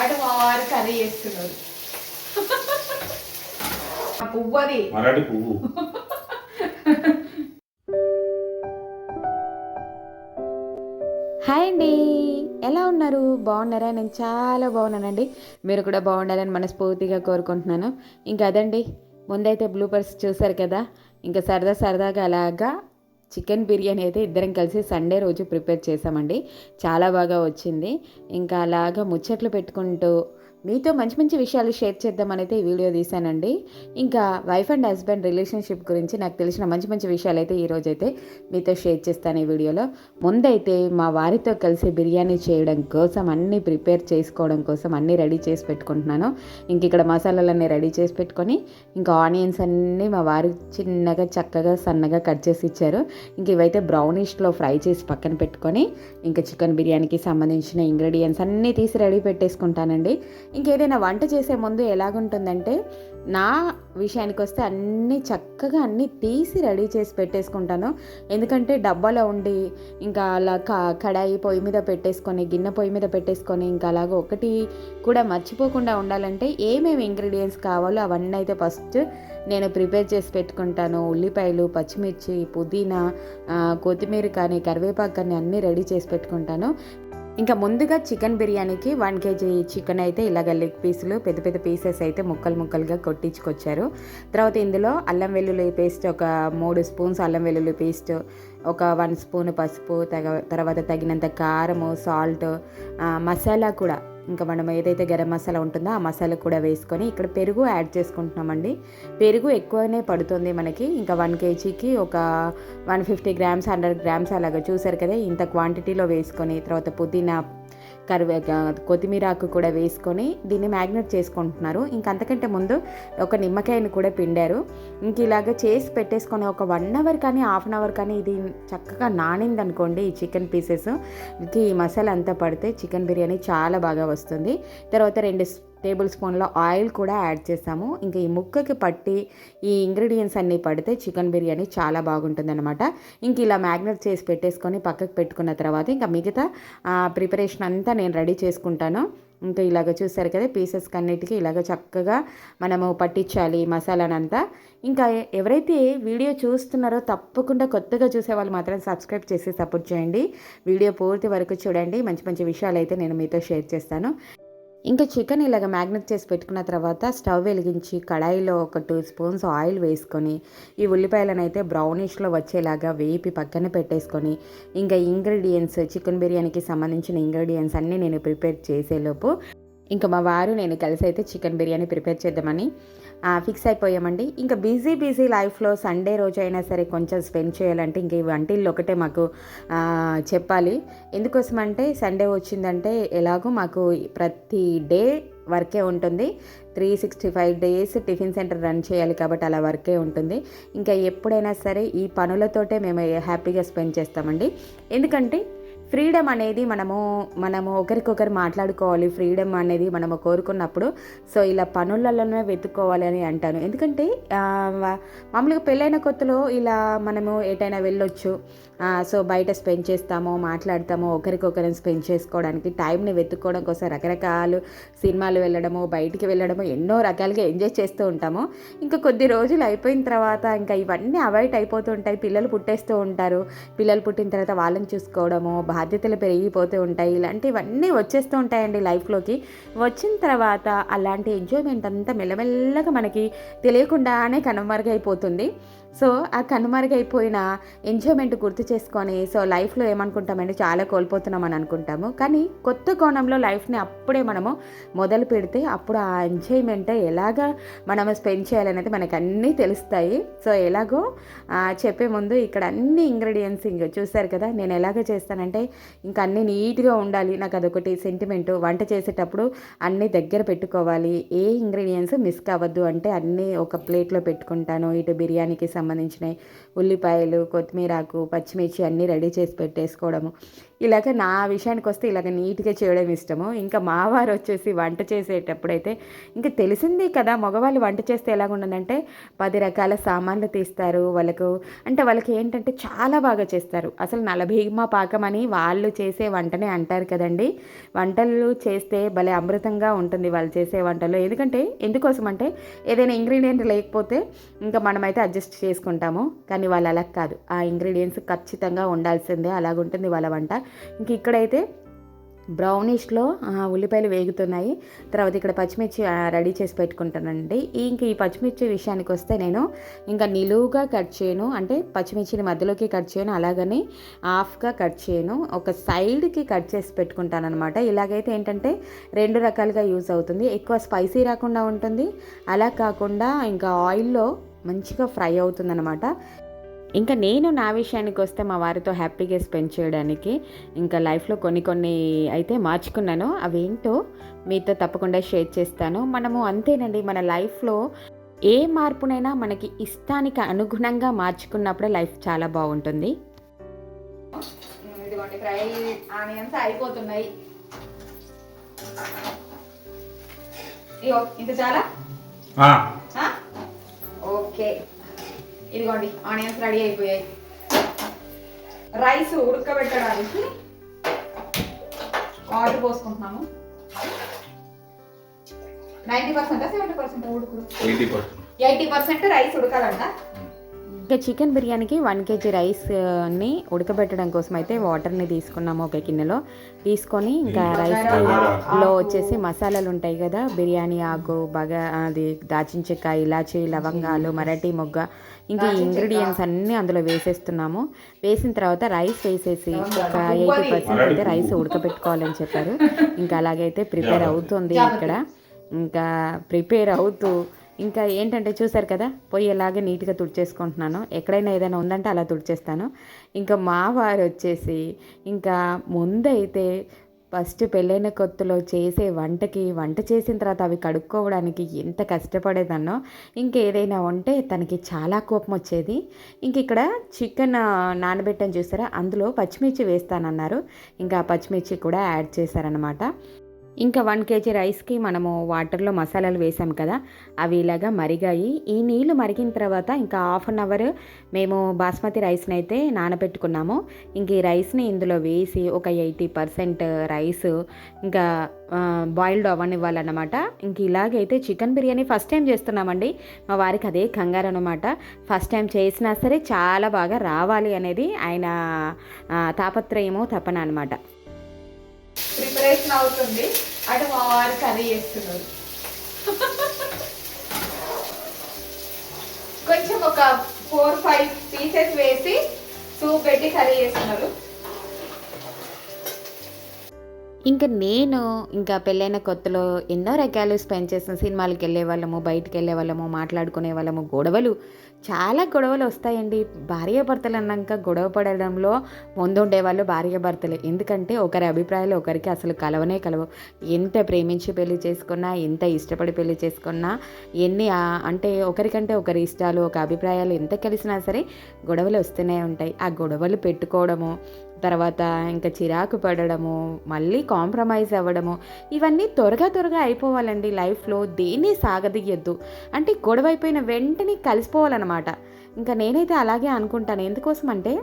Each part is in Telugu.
అటు మా వారు కర్రీ చేస్తున్నారు. పువ్వు అది మరాఠీ పువ్వు. హాయ్ అండి. ఎలా ఉన్నారు? బాగున్నారా? నేను చాలా బాగున్నానండి. మీరు కూడా బాగుండాలని మనస్ఫూర్తిగా కోరుకుంటున్నాను. ఇంకా అదండి. ముందైతే బ్లూపర్స్ చూసారు కదా. ఇంకా సరదా సరదాగా అలాగా చికెన్ బిర్యానీ అయితే ఇద్దరం కలిసి సండే రోజు ప్రిపేర్ చేసామండి. చాలా బాగా వచ్చింది. ఇంకా అలాగా ముచ్చట్లు పెట్టుకుంటూ మీతో మంచి మంచి విషయాలు షేర్ చేద్దామనైతే ఈ వీడియో తీశానండి. ఇంకా వైఫ్ అండ్ హస్బెండ్ రిలేషన్షిప్ గురించి నాకు తెలిసిన మంచి మంచి విషయాలు అయితే ఈరోజైతే మీతో షేర్ చేస్తాను ఈ వీడియోలో. ముందైతే మా వారితో కలిసి బిర్యానీ చేయడం కోసం అన్నీ ప్రిపేర్ చేసుకోవడం కోసం అన్నీ రెడీ చేసి పెట్టుకుంటున్నాను. ఇంక ఇక్కడ మసాలాలన్నీ రెడీ చేసి పెట్టుకొని ఇంకా ఆనియన్స్ అన్నీ మా వారు చిన్నగా చక్కగా సన్నగా కట్ చేసి ఇచ్చారు. ఇంక ఇవైతే బ్రౌనిష్లో ఫ్రై చేసి పక్కన పెట్టుకొని ఇంకా చికెన్ బిర్యానీకి సంబంధించిన ఇంగ్రీడియంట్స్ అన్నీ తీసి రెడీ పెట్టేసుకుంటానండి. ఇంకేదైనా వంట చేసే ముందు ఎలాగుంటుందంటే నా విషయానికి వస్తే అన్నీ చక్కగా అన్నీ తీసి రెడీ చేసి పెట్టేసుకుంటాను. ఎందుకంటే డబ్బాలో ఉండి ఇంకా అలా క- కడాయి పొయ్యి మీద పెట్టేసుకొని గిన్నె పొయ్యి మీద పెట్టేసుకొని ఇంకా అలాగ ఒకటి కూడా మర్చిపోకుండా ఉండాలంటే ఏమేమి ఇంగ్రీడియంట్స్ కావాలో అవన్నీ అయితే ఫస్ట్ నేను ప్రిపేర్ చేసి పెట్టుకుంటాను. ఉల్లిపాయలు పచ్చిమిర్చి పుదీనా కొత్తిమీర కానీ కరివేపాకు కానీ అన్నీ రెడీ చేసి పెట్టుకుంటాను. ఇంకా ముందుగా చికెన్ బిర్యానీకి వన్ కేజీ చికెన్ అయితే ఇలాగ లెగ్ పీసులు పెద్ద పెద్ద పీసెస్ అయితే ముక్కలు ముక్కలుగా కొట్టించుకొచ్చారు. తర్వాత ఇందులో అల్లం వెల్లుల్లి పేస్ట్ ఒక మూడు స్పూన్స్ అల్లం వెల్లుల్లి పేస్ట్ ఒక వన్ స్పూన్ పసుపు తగ తర్వాత తగినంత కారము సాల్ట్ మసాలా కూడా ఇంకా మనం ఏదైతే గరం మసాలా ఉంటుందో ఆ మసాలా కూడా వేసుకొని ఇక్కడ పెరుగు యాడ్ చేసుకుంటున్నామండి. పెరుగు ఎక్కువనే పడుతుంది మనకి. ఇంకా వన్ కేజీకి ఒక one fifty grams hundred grams అలాగా చూసారు కదా ఇంత క్వాంటిటీలో వేసుకొని తర్వాత పుదీనా కరివే కొత్తిమీర ఆకు కూడా వేసుకొని దీన్ని మ్యాగ్నెట్ చేసుకుంటున్నారు. ఇంకంతకంటే ముందు ఒక నిమ్మకాయని కూడా పిండారు. ఇంక ఇలాగ చేసి పెట్టేసుకొని ఒక వన్ అవర్ కానీ హాఫ్ అన్ అవర్ కానీ ఇది చక్కగా నానింది అనుకోండి ఈ చికెన్ పీసెస్. ఈ మసాలా అంతా పడితే చికెన్ బిర్యానీ చాలా బాగా వస్తుంది. తర్వాత రెండు టేబుల్ స్పూన్ల ఆయిల్ కూడా యాడ్ చేసాము. ఇంకా ఈ ముక్కకి పట్టి ఈ ఇంగ్రీడియంట్స్ అన్నీ పడితే చికెన్ బిర్యానీ చాలా బాగుంటుంది అనమాట ఇంక ఇలా మ్యాగ్నెట్ చేసి పెట్టేసుకొని పక్కకు పెట్టుకున్న తర్వాత ఇంకా మిగతా ప్రిపరేషన్ అంతా నేను రెడీ చేసుకుంటాను. ఇంకా ఇలాగ చూసారు కదా పీసెస్ అన్నిటికీ ఇలాగ చక్కగా మనము పట్టించాలి మసాలానంతా. ఇంకా ఎవరైతే వీడియో చూస్తున్నారో తప్పకుండా కొత్తగా చూసే వాళ్ళు మాత్రం సబ్స్క్రైబ్ చేసి సపోర్ట్ చేయండి. వీడియో పూర్తి వరకు చూడండి. మంచి మంచి విషయాలు అయితే నేను మీతో షేర్ చేస్తాను. ఇంకా చికెన్ ఇలాగ మ్యాగ్నెట్ చేసి పెట్టుకున్న తర్వాత స్టవ్ వెలిగించి కడాయిలో ఒక టూ స్పూన్స్ ఆయిల్ వేసుకొని ఈ ఉల్లిపాయలను అయితే బ్రౌనిష్లో వచ్చేలాగా వేపి పక్కన పెట్టేసుకొని ఇంకా ఇంగ్రీడియంట్స్ చికెన్ బిర్యానీకి సంబంధించిన ఇంగ్రీడియంట్స్ అన్నీ నేను ప్రిపేర్ చేసేలోపు ఇంకా మా వారు నేను కలిసి అయితే చికెన్ బిర్యానీ ప్రిపేర్ చేద్దామని ఫిక్స్ అయిపోయామండి. ఇంకా బిజీ బిజీ లైఫ్లో సండే రోజు అయినా సరే కొంచెం స్పెండ్ చేయాలంటే ఇంక ఈ వంటిల్లు ఒకటే మాకు చెప్పాలి. ఎందుకోసం అంటే సండే వచ్చిందంటే ఎలాగో మాకు ప్రతి డే వర్కే ఉంటుంది. Three sixty five days tiffin center run చేయాలి కాబట్టి అలా వర్కే ఉంటుంది. ఇంకా ఎప్పుడైనా సరే ఈ పనులతోటే మేము హ్యాపీగా స్పెండ్ చేస్తామండి. ఎందుకంటే ఫ్రీడమ్ అనేది మనము మనము ఒకరికొకరు మాట్లాడుకోవాలి. ఫ్రీడమ్ అనేది మనము కోరుకున్నప్పుడు సో ఇలా పనులలోనే వెతుక్కోవాలి అని అంటాను. ఎందుకంటే మామూలుగా పెళ్ళైన కొత్తలో ఇలా మనము ఎటైనా వెళ్ళొచ్చు. సో బయట స్పెండ్ చేస్తాము మాట్లాడతాము ఒకరికొకరిని స్పెండ్ చేసుకోవడానికి టైంని వెతుక్కోవడం కోసం రకరకాలు సినిమాలు వెళ్ళడము బయటికి వెళ్ళడము ఎన్నో రకాలుగా ఎంజాయ్ చేస్తూ ఉంటాము. ఇంకా కొద్ది రోజులు అయిపోయిన తర్వాత ఇంకా ఇవన్నీ అవాయిడ్ అయిపోతూ ఉంటాయి. పిల్లలు పుట్టేస్తూ ఉంటారు. పిల్లలు పుట్టిన తర్వాత వాళ్ళని చూసుకోవడము బాధ్యతలు పెరిగిపోతూ ఉంటాయి. ఇలాంటివన్నీ వచ్చేస్తూ ఉంటాయండి లైఫ్లోకి. వచ్చిన తర్వాత అలాంటి ఎంజాయ్మెంట్ అంతా మెల్లమెల్లగా మనకి తెలియకుండానే కనుమరుగైపోతుంది. సో ఆ కనుమరుగైపోయిన ఎంజాయ్మెంట్ గుర్తు చేసుకొని సో లైఫ్లో ఏమనుకుంటామంటే చాలా కోల్పోతున్నాం అని అనుకుంటాము. కానీ కొత్త కోణంలో లైఫ్ని అప్పుడే మనము మొదలు పెడితే అప్పుడు ఆ ఎంజాయ్మెంట్ ఎలాగా మనము స్పెండ్ చేయాలనేది మనకు అన్నీ తెలుస్తాయి. సో ఎలాగో చెప్పే ముందు ఇక్కడ అన్ని ఇంగ్రీడియంట్స్ ఇంక చూసారు కదా నేను ఎలాగ చేస్తానంటే ఇంకా అన్నీ నీట్గా ఉండాలి. నాకు అదొకటి సెంటిమెంట్ వంట చేసేటప్పుడు అన్నీ దగ్గర పెట్టుకోవాలి. ఏ ఇంగ్రీడియంట్స్ మిస్ కావద్దు అంటే అన్నీ ఒక ప్లేట్లో పెట్టుకుంటాను. ఇటు బిర్యానీకి సంబంధించినవి ఉల్లిపాయలు కొత్తిమీరాకు పచ్చిమిర్చి అన్నీ రెడీ చేసి పెట్టేసుకోవడము. ఇలాగ నా విషయానికి వస్తే ఇలాగ నీట్గా చేయడం ఇష్టము. ఇంకా మా వారు వచ్చేసి వంట చేసేటప్పుడైతే ఇంకా తెలిసింది కదా మగవాళ్ళు వంట చేస్తే ఎలాగుండదంటే పది రకాల సామాన్లు తీస్తారు వాళ్ళకు. అంటే వాళ్ళకి ఏంటంటే చాలా బాగా చేస్తారు. అసలు నలభీమ పాకం అని వాళ్ళు చేసే వంటనే అంటారు కదండి. వంటలు చేస్తే భలే అమృతంగా ఉంటుంది వాళ్ళు చేసే వంటలు. ఎందుకంటే ఎందుకోసం అంటే ఏదైనా ఇంగ్రీడియంట్ లేకపోతే ఇంకా మనమైతే అడ్జస్ట్ చేసుకుంటాము. కానీ వాళ్ళు అలా కాదు. ఆ ఇంగ్రీడియంట్స్ ఖచ్చితంగా ఉండాల్సిందే. అలాగుంటుంది వాళ్ళ వంట. ఇంక ఇక్కడైతే బ్రౌనిష్లో ఉల్లిపాయలు వేగుతున్నాయి. తర్వాత ఇక్కడ పచ్చిమిర్చి రెడీ చేసి పెట్టుకుంటానండి. ఇంక ఈ పచ్చిమిర్చి విషయానికి వస్తే నేను ఇంకా నిలువుగా కట్ చేయను. అంటే పచ్చిమిర్చిని మధ్యలోకి కట్ చేయను అలాగని హాఫ్గా కట్ చేయను. ఒక సైడ్కి కట్ చేసి పెట్టుకుంటానమాట ఇలాగైతే ఏంటంటే రెండు రకాలుగా యూజ్ అవుతుంది. ఎక్కువ స్పైసీ రాకుండా ఉంటుంది. అలా కాకుండా ఇంకా ఆయిల్లో మంచిగా ఫ్రై అవుతుందన్నమాట. ఇంకా నేను నా విషయానికి వస్తే మా వారితో హ్యాపీగా స్పెండ్ చేయడానికి ఇంకా లైఫ్లో కొన్ని కొన్ని అయితే మార్చుకున్నాను. అవేంటో మీతో తప్పకుండా షేర్ చేస్తాను. మనము అంతేనండి మన లైఫ్లో ఏ మార్పునైనా మనకి ఇష్టానికి అనుగుణంగా మార్చుకున్నప్పుడే లైఫ్ చాలా బాగుంటుంది. ఇదిగోండి ఫ్రై ఆనియన్స్ అయిపోతున్నాయి. ఇంత చాలా? ఆ, ఆ? ఓకే. ఇదిగోండి ఆనియన్స్ రెడీ అయిపోయాయి. రైస్ ఉడకబెట్టడానికి వాటర్ పోసుకుంటున్నాము. నైంటీ పర్సెంట్ సెవెంటీ పర్సెంట్ ఉడుకుడు? 80%. ఎయిటీ పర్సెంట్ రైస్ ఉడకాలంట. ఇంకా చికెన్ బిర్యానీకి వన్ కేజీ రైస్ని ఉడకబెట్టడం కోసం అయితే వాటర్ని తీసుకున్నాము ఒక గిన్నెలో. తీసుకొని ఇంకా రైస్లో వచ్చేసి మసాలాలు ఉంటాయి కదా బిర్యానీ ఆకు బాగా అది దాచిన చెక్క ఇలాచి లవంగాలు మరాఠీ మొగ్గ ఇంకా ఇంగ్రీడియంట్స్ అన్నీ అందులో వేసేస్తున్నాము. వేసిన తర్వాత రైస్ వేసేసి ఒక ఎయిటీ పర్సెంట్ అయితే రైస్ ఉడకబెట్టుకోవాలని చెప్పారు. ఇంకా అలాగైతే ప్రిపేర్ అవుతుంది ఇక్కడ. ఇంకా ప్రిపేర్ అవుతూ ఇంకా ఏంటంటే చూసారు కదా పొయ్యి ఎలాగే నీట్గా తుడిచేసుకుంటున్నాను. ఎక్కడైనా ఏదైనా ఉందంటే అలా తుడిచేస్తాను. ఇంకా మా వారు వచ్చేసి ఇంకా ముందైతే ఫస్ట్ పెళ్ళైన కొత్తలో చేసే వంటకి వంట చేసిన తర్వాత అవి కడుక్కోవడానికి ఎంత కష్టపడేదన్నో ఇంకేదైనా ఉంటే తనకి చాలా కోపం వచ్చేది. ఇంక ఇక్కడ చికెన్ నానబెట్టని చూసారా? అందులో పచ్చిమిర్చి వేస్తానన్నారు. ఇంకా ఆ పచ్చిమిర్చి కూడా యాడ్ చేశారనమాట ఇంకా వన్ కేజీ రైస్కి మనము వాటర్లో మసాలాలు వేసాం కదా అవి ఇలాగా మరిగాయి. ఈ నీళ్ళు మరిగిన తర్వాత ఇంకా హాఫ్ అన్ అవర్ మేము బాస్మతి రైస్ని అయితే నానబెట్టుకున్నాము. ఇంక ఈ రైస్ని ఇందులో వేసి ఒక ఎయిటీ పర్సెంట్ రైస్ ఇంకా బాయిల్డ్ అవ్వనివ్వాలన్నమాట ఇంక ఇలాగైతే చికెన్ బిర్యానీ ఫస్ట్ టైం చేస్తున్నామండి. మా వారికి అదే కంగారు అనమాట ఫస్ట్ టైం చేసినా సరే చాలా బాగా రావాలి అనేది ఆయన తాపత్రయము తపన అనమాట ప్రిపరేషన్ అవుతుంది. అటు మా వారు కర్రీ చేస్తున్నారు. కొంచెం ఒక ఫోర్ ఫైవ్ పీసెస్ వేసి సూప్ పెట్టి కర్రీ చేస్తున్నారు. ఇంకా నేను ఇంకా పెళ్ళైన కొత్తలో ఎన్నో రకాలు స్పెండ్ చేసిన సినిమాలకు వెళ్ళే వాళ్ళము బయటికి వెళ్ళే వాళ్ళము మాట్లాడుకునే వాళ్ళము. గొడవలు చాలా గొడవలు వస్తాయండి. భార్యాభర్తలు అన్నాక గొడవ పడడంలో ముందుండేవాళ్ళు వాళ్ళు భార్యాభర్తలే ఎందుకంటే ఒకరి అభిప్రాయాలు ఒకరికి అసలు కలవనే కలవు. ఎంత ప్రేమించి పెళ్ళి చేసుకున్నా ఎంత ఇష్టపడి పెళ్ళి చేసుకున్నా ఎన్ని అంటే ఒకరికంటే ఒకరి ఇష్టాలు ఒక అభిప్రాయాలు ఎంత కలిసినా సరే గొడవలు వస్తూనే ఉంటాయి. ఆ గొడవలు పెట్టుకోవడము తర్వాత ఇంకా చిరాకు పడడము మళ్ళీ కాంప్రమైజ్ అవ్వడము ఇవన్నీ త్వరగా త్వరగా అయిపోవాలండి లైఫ్లో. దేన్ని సాగదీయద్దు. అంటే గొడవ అయిపోయిన వెంటనే కలిసిపోవాలన్నమాట. ఇంకా నేనైతే అలాగే అనుకుంటాను. ఎందుకోసం అంటే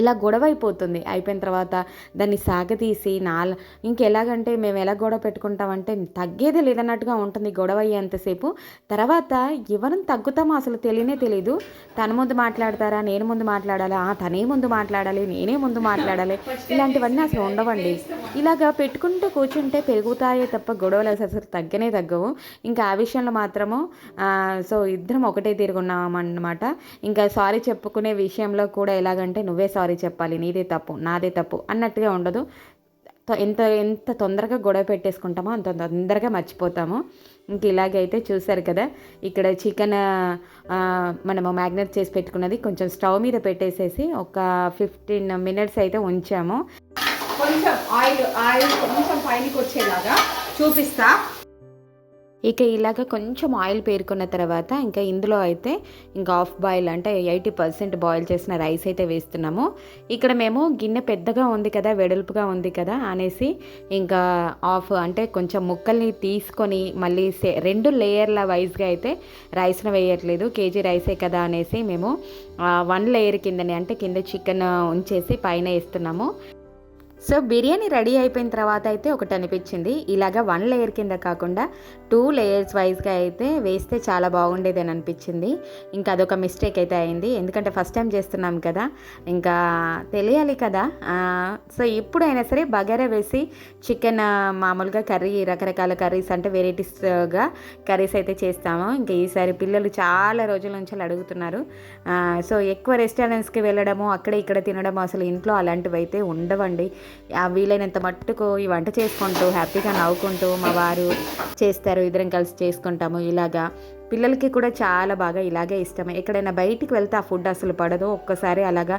ఇలా గొడవ అయిపోతుంది. అయిపోయిన తర్వాత దాన్ని సాగతీసి నాల ఇంకెలాగంటే మేము ఎలా గొడవ పెట్టుకుంటామంటే తగ్గేది లేదన్నట్టుగా ఉంటుంది గొడవ అయ్యేంతసేపు. తర్వాత ఎవరిని తగ్గుతామో అసలు తెలియనే తెలియదు తన ముందు మాట్లాడతారా నేను ముందు మాట్లాడాలా? తనే ముందు మాట్లాడాలి నేనే ముందు మాట్లాడాలి. ఇలాంటివన్నీ అసలు ఉండవండి. ఇలాగా పెట్టుకుంటూ కూర్చుంటే పెరుగుతాయే తప్ప గొడవలు అసలు తగ్గనే తగ్గవు. ఇంకా ఆ విషయంలో మాత్రము సో ఇద్దరం ఒకటే తిరుగున్నామన్నమాట ఇంకా సారీ చెప్పుకునే విషయంలో కూడా ఎలాగంటే నువ్వే సారీ చెప్పాలి నీదే తప్పు నాదే తప్పు అన్నట్టుగా ఉండదు. ఎంత ఎంత తొందరగా గొడవ పెట్టేసుకుంటామో అంత తొందరగా మర్చిపోతాము. ఇంక ఇలాగైతే చూసారు కదా ఇక్కడ చికెన్ మనము మ్యాగ్నెట్ చేసి పెట్టుకున్నది కొంచెం స్టవ్ మీద పెట్టేసేసి ఒక ఫిఫ్టీన్ మినిట్స్ అయితే ఉంచాము. కొంచెం ఆయిల్ ఆయిల్ కొంచెం పైనకి వచ్చేలాగా చూపిస్తా. ఇక ఇలాగ కొంచెం ఆయిల్ పేరుకున్న తర్వాత ఇంకా ఇందులో అయితే ఇంకా ఆఫ్ బాయిల్ అంటే ఎయిటీ పర్సెంట్ బాయిల్ చేసిన రైస్ అయితే వేస్తున్నాము. ఇక్కడ మేము గిన్నె పెద్దగా ఉంది కదా వెడల్పుగా ఉంది కదా అనేసి ఇంకా ఆఫ్ అంటే కొంచెం ముక్కల్ని తీసుకొని మళ్ళీ సే రెండు లేయర్ల వైజ్గా అయితే రైస్ను వేయట్లేదు. కేజీ రైసే కదా అనేసి మేము వన్ లేయర్ కిందని అంటే కింద చికెన్ ఉంచేసి పైన వేస్తున్నాము. సో బిర్యానీ రెడీ అయిపోయిన తర్వాత అయితే ఒకటి అనిపించింది. ఇలాగ వన్ లేయర్ కింద కాకుండా టూ లేయర్స్ వైజ్గా అయితే వేస్తే చాలా బాగుండేది అని అనిపించింది. ఇంకా అదొక మిస్టేక్ అయితే అయింది. ఎందుకంటే ఫస్ట్ టైం చేస్తున్నాం కదా ఇంకా తెలియాలి కదా. సో ఎప్పుడైనా సరే బగారా వేసి చికెన్ మామూలుగా కర్రీ రకరకాల కర్రీస్ అంటే వెరైటీస్గా కర్రీస్ అయితే చేస్తాము. ఇంకా ఈసారి పిల్లలు చాలా రోజుల నుంచి అడుగుతున్నారు. సో ఎక్కువ రెస్టారెంట్స్కి వెళ్ళడము అక్కడ ఇక్కడ తినడం అసలు ఇంట్లో అలాంటివి అయితే ఉండవండి. వీలైనంత మట్టుకు ఈ వంట చేసుకుంటూ హ్యాపీగా నవ్వుకుంటూ మా వారు చేస్తారు. ఇద్దరం కలిసి చేసుకుంటాము ఇలాగా. పిల్లలకి కూడా చాలా బాగా ఇలాగే ఇష్టమే. ఎక్కడైనా బయటికి వెళ్తే ఆ ఫుడ్ అసలు పడదు. ఒక్కసారి అలాగా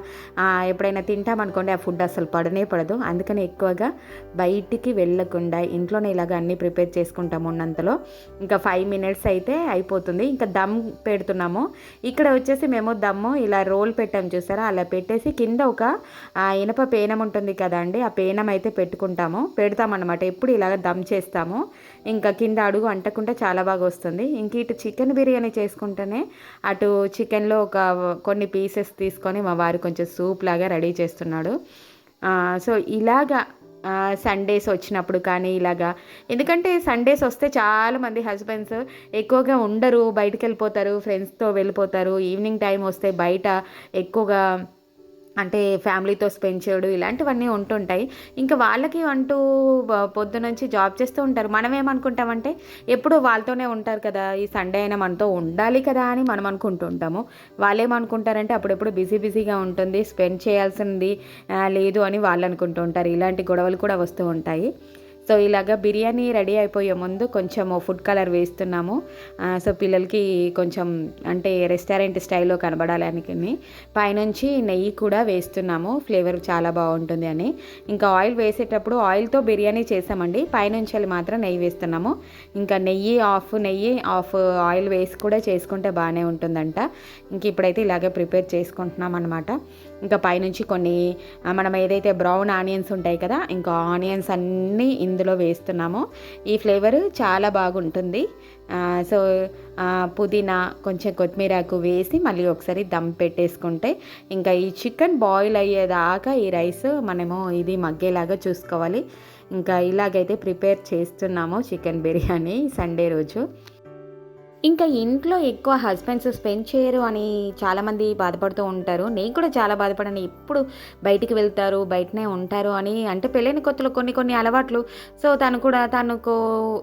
ఎప్పుడైనా తింటామనుకోండి ఆ ఫుడ్ అసలు పడనే పడదు. అందుకని ఎక్కువగా బయటికి వెళ్ళకుండా ఇంట్లోనే ఇలాగ అన్నీ ప్రిపేర్ చేసుకుంటాము ఉన్నంతలో. ఇంకా ఫైవ్ మినిట్స్ అయితే అయిపోతుంది. ఇంకా దమ్ పెడుతున్నాము. ఇక్కడ వచ్చేసి మేము దమ్ము ఇలా రోల్ పెట్టాం చూసారా? అలా పెట్టేసి కింద ఒక ఇనప పేనం ఉంటుంది కదండి ఆ పేనం అయితే పెట్టుకుంటాము. పెడతామన్నమాట. ఎప్పుడు ఇలాగ దమ్ చేస్తాము. ఇంకా కింద అడుగు అంటకుండా చాలా బాగా వస్తుంది. ఇంక ఇటు చికెన్ బిర్యానీ చేసుకుంటేనే అటు చికెన్లో ఒక కొన్ని పీసెస్ తీసుకొని మా వారు కొంచెం సూప్ లాగా రెడీ చేస్తున్నాడు. సో ఇలాగా సండేస్ వచ్చినప్పుడు కానీ ఇలాగా ఎందుకంటే సండేస్ వస్తే చాలామంది హస్బెండ్స్ ఎక్కువగా ఉండరు బయటకు వెళ్ళిపోతారు ఫ్రెండ్స్తో వెళ్ళిపోతారు ఈవినింగ్ టైం వస్తే బయట ఎక్కువగా అంటే ఫ్యామిలీతో స్పెండ్ చేయడం ఇలాంటివన్నీ ఉంటుంటాయి. ఇంకా వాళ్ళకి అంటూ పొద్దునుంచి నుంచి జాబ్ చేస్తూ ఉంటారు. మనం ఏమనుకుంటామంటే ఎప్పుడు వాళ్ళతోనే ఉంటారు కదా ఈ సండే అయినా మనతో ఉండాలి కదా అని మనం అనుకుంటూ ఉంటాము అప్పుడెప్పుడు బిజీ బిజీగా ఉంటుంది స్పెండ్ చేయాల్సింది లేదు అని వాళ్ళు అనుకుంటూ ఉంటారు. ఇలాంటి గొడవలు కూడా వస్తూ ఉంటాయి. సో ఇలాగ బిర్యానీ రెడీ అయిపోయే ముందు కొంచెం ఫుడ్ కలర్ వేస్తున్నాము. సో పిల్లలకి కొంచెం అంటే రెస్టారెంట్ స్టైల్లో కనబడాలని పైనుంచి నెయ్యి కూడా వేస్తున్నాము. ఫ్లేవర్ చాలా బాగుంటుంది అని. ఇంకా ఆయిల్ వేసేటప్పుడు ఆయిల్తో బిర్యానీ చేసామండి. పైనుంచి వెళ్ళి మాత్రం నెయ్యి వేస్తున్నాము. ఇంకా నెయ్యి ఆఫ్ నెయ్యి ఆఫ్ ఆయిల్ వేసి కూడా చేసుకుంటే బాగానే ఉంటుందంట. ఇంక ఇప్పుడైతే ఇలాగే ప్రిపేర్ చేసుకుంటున్నాం అనమాట ఇంకా పైనుంచి కొన్ని మనం ఏదైతే బ్రౌన్ ఆనియన్స్ ఉంటాయి కదా ఇంకా ఆనియన్స్ అన్నీ ఇందులో వేస్తున్నాము. ఈ ఫ్లేవర్ చాలా బాగుంటుంది. సో పుదీనా కొంచెం కొత్తిమీరకు వేసి మళ్ళీ ఒకసారి దమ్ పెట్టేసుకుంటే ఇంకా ఈ చికెన్ బాయిల్ అయ్యేదాకా ఈ రైస్ మనము ఇది మగ్గేలాగా చూసుకోవాలి. ఇంకా ఇలాగైతే ప్రిపేర్ చేస్తున్నాము చికెన్ బిర్యానీ సండే రోజు. ఇంకా ఇంట్లో ఎక్కువ హస్బెండ్స్ స్పెండ్ చేయరు అని చాలామంది బాధపడుతూ ఉంటారు. నేను కూడా చాలా బాధపడాను. ఎప్పుడు బయటికి వెళ్తారు బయటనే ఉంటారు అని అంటే పెళ్ళైన కొత్తలో కొన్ని కొన్ని అలవాట్లు. సో తను కూడా తనకు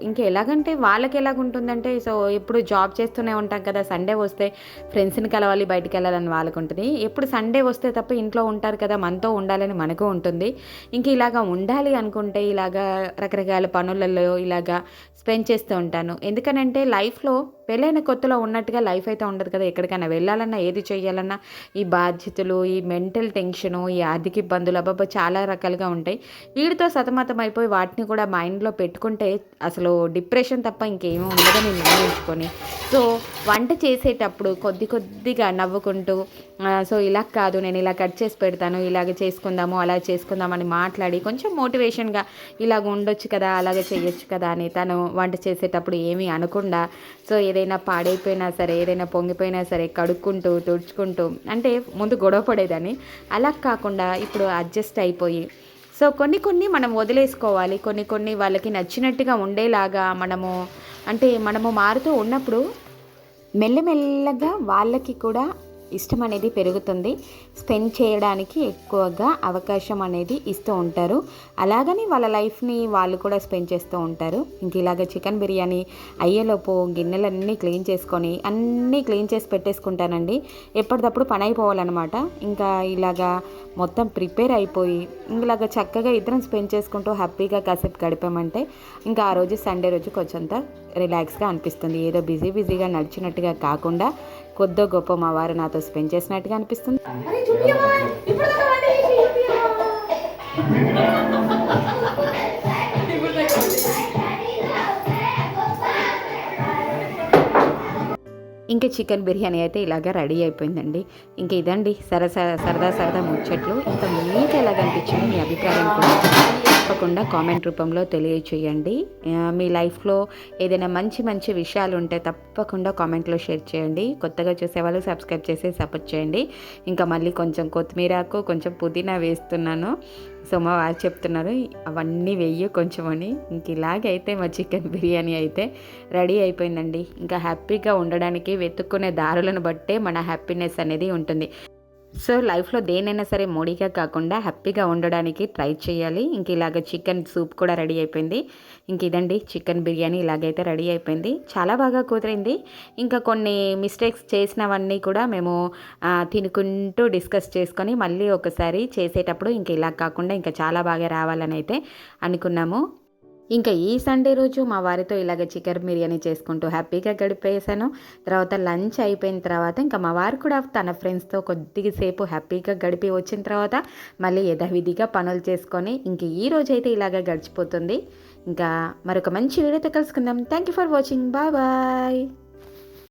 ఇంకా ఎలాగంటే వాళ్ళకి ఎలాగుంటుందంటే సో ఎప్పుడు జాబ్ చేస్తూనే ఉంటాం కదా సండే వస్తే ఫ్రెండ్స్ని కలవాలి బయటికి వెళ్ళాలని వాళ్ళకు ఉంటుంది. ఎప్పుడు సండే వస్తే తప్ప ఇంట్లో ఉంటారు కదా మనతో ఉండాలని మనకు ఉంటుంది. ఇంక ఇలాగా ఉండాలి అనుకుంటే ఇలాగా రకరకాల పనులలో ఇలాగా స్పెండ్ చేస్తూ ఉంటాను. ఎందుకనంటే లైఫ్లో పెళ్ళైన కొత్తలో ఉన్నట్టుగా లైఫ్ అయితే ఉండదు కదా. ఎక్కడికైనా వెళ్ళాలన్నా ఏది చేయాలన్నా ఈ బాధ్యతలు ఈ మెంటల్ టెన్షను ఈ ఆర్థిక ఇబ్బందులు అబ్బాబా చాలా రకాలుగా ఉంటాయి. వీటితో సతమతం అయిపోయి వాటిని కూడా మైండ్లో పెట్టుకుంటే అసలు డిప్రెషన్ తప్ప ఇంకేమీ ఉండదని నిర్ణయించుకొని సో వంట చేసేటప్పుడు కొద్ది కొద్దిగా నవ్వుకుంటూ సో ఇలా కాదు నేను ఇలా కట్ చేసి పెడతాను ఇలాగ చేసుకుందాము అలా చేసుకుందామని మాట్లాడి కొంచెం మోటివేషన్గా ఇలాగ ఉండొచ్చు కదా అలాగే చేయొచ్చు కదా అని తను వంట చేసేటప్పుడు ఏమీ అనకుండా సో ఏదైనా పాడైపోయినా సరే ఏదైనా పొంగిపోయినా సరే కడుక్కుంటూ తుడుచుకుంటూ అంటే ముందు గొడవ పడేదాన్ని. అలా కాకుండా ఇప్పుడు అడ్జస్ట్ అయిపోయి. సో కొన్ని కొన్ని మనం వదిలేసుకోవాలి. కొన్ని కొన్ని వాళ్ళకి నచ్చినట్టుగా ఉండేలాగా మనము అంటే మనము మారుతూ ఉన్నప్పుడు మెల్లమెల్లగా వాళ్ళకి కూడా ఇష్టం అనేది పెరుగుతుంది. స్పెండ్ చేయడానికి ఎక్కువగా అవకాశం అనేది ఇస్తూ ఉంటారు. అలాగని వాళ్ళ లైఫ్ని వాళ్ళు కూడా స్పెండ్ చేస్తూ ఉంటారు. ఇంక ఇలాగ చికెన్ బిర్యానీ అయ్యేలోపు గిన్నెలన్నీ క్లీన్ చేసుకొని అన్నీ క్లీన్ చేసి పెట్టేసుకుంటానండి. ఎప్పటికప్పుడు పని అయిపోవాలన్నమాట. ఇంకా ఇలాగా మొత్తం ప్రిపేర్ అయిపోయి ఇలాగ చక్కగా ఇద్దరం స్పెండ్ చేసుకుంటూ హ్యాపీగా కాసేపు గడిపామంటే ఇంకా ఆ రోజు సండే రోజు కొంచెంత రిలాక్స్గా అనిపిస్తుంది. ఏదో బిజీ బిజీగా నడిచినట్టుగా కాకుండా కొద్దో గొప్ప మా వారు నాతో స్పెండ్ చేసినట్టుగా అనిపిస్తుంది. ఇంకా చికెన్ బిర్యానీ అయితే ఇలాగ రెడీ అయిపోయిందండి. ఇంక ఇదండి సర సర- సరదా సరదా ముచ్చట్లు. ఇంకా మీకు ఎలాగ అనిపించింది మీ అభిప్రాయం కూడా తప్పకుండా కామెంట్ రూపంలో తెలియచేయండి. మీ లైఫ్లో ఏదైనా మంచి మంచి విషయాలు ఉంటే తప్పకుండా కామెంట్లో షేర్ చేయండి. కొత్తగా చూసేవాళ్ళు సబ్స్క్రైబ్ చేసి సపోర్ట్ చేయండి. ఇంకా మళ్ళీ కొంచెం కొత్తిమీరకు కొంచెం పుదీనా వేస్తున్నాను. సో మా వారు చెప్తున్నారు అవన్నీ వెయ్యి కొంచెం అని. ఇంక ఇలాగైతే మా చికెన్ బిర్యానీ అయితే రెడీ అయిపోయిందండి. ఇంకా హ్యాపీగా ఉండడానికి వెతుక్కునే దారులను బట్టే మన హ్యాపీనెస్ అనేది ఉంటుంది. సో లైఫ్లో దేనైనా సరే మోడీగా కాకుండా హ్యాపీగా ఉండడానికి ట్రై చేయాలి. ఇంక ఇలాగ చికెన్ సూప్ కూడా రెడీ అయిపోయింది. ఇంక ఇదండి చికెన్ బిర్యానీ ఇలాగైతే రెడీ అయిపోయింది. చాలా బాగా కుదిరింది. ఇంకా కొన్ని మిస్టేక్స్ చేసినవన్నీ కూడా మేము తినుకుంటూ డిస్కస్ చేసుకొని మళ్ళీ ఒకసారి చేసేటప్పుడు ఇంక ఇలా కాకుండా ఇంకా చాలా బాగా రావాలని అయితే అనుకున్నాము. ఇంకా ఈ సండే రోజు మా వారితో ఇలాగ చికెన్ బిర్యానీ చేసుకుంటూ హ్యాపీగా గడిపేసాను తర్వాత లంచ్ అయిపోయిన తర్వాత ఇంకా మా వారు కూడా తన ఫ్రెండ్స్తో కొద్దిగా సేపు హ్యాపీగా గడిపి వచ్చిన తర్వాత మళ్ళీ యథావిధిగా పనులు చేసుకొని ఇంక ఈ రోజు అయితే ఇలాగ గడిచిపోతుంది. ఇంకా మరొక మంచి వీడియోతో కలుసుకుందాం. Thank you for watching bye bye